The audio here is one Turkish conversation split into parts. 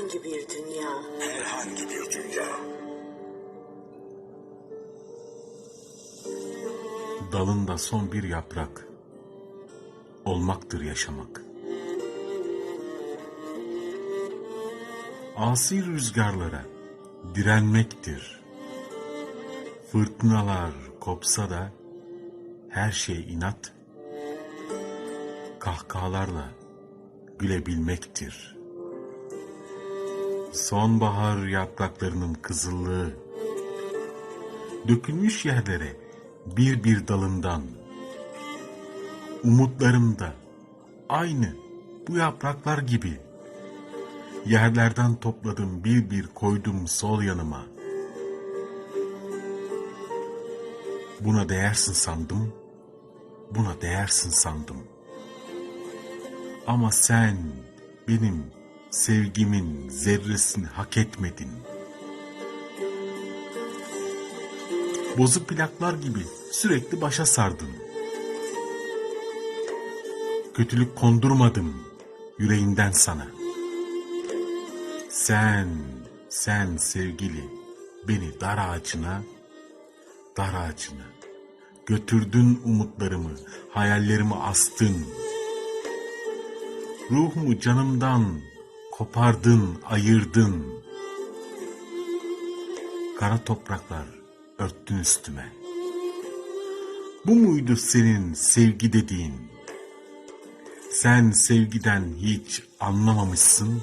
herhangi bir dünya. Herhangi bir dünya. Dalında son bir yaprak olmaktır yaşamak. Asi rüzgarlara direnmektir. Fırtınalar kopsa da her şey inat, kahkahalarla gülebilmektir. Sonbahar yapraklarının kızıllığı, dökülmüş yerlere bir bir dalından, umutlarım da aynı bu yapraklar gibi, yerlerden topladım bir bir koydum sol yanıma. Buna değersin sandım, buna değersin sandım. Ama sen benim sevgimin zerresini hak etmedin. Bozuk plaklar gibi sürekli başa sardın. Kötülük kondurmadım yüreğinden sana. Sen, sen sevgili beni dar ağacına, dar ağacına götürdün umutlarımı, hayallerimi astın. Ruhumu canımdan kopardın, ayırdın. Kara topraklar örttün üstüme. Bu muydu senin sevgi dediğin? Sen sevgiden hiç anlamamışsın.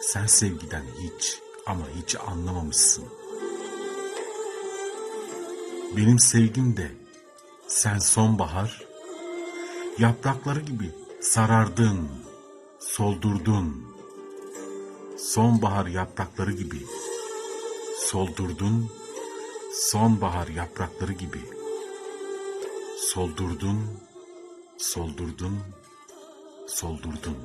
Sen sevgiden hiç ama hiç anlamamışsın. Benim sevgim de sen sonbahar yaprakları gibi sarardın, soldurdun. Sonbahar yaprakları gibi soldurdun, sonbahar yaprakları gibi soldurdun, soldurdun, soldurdun.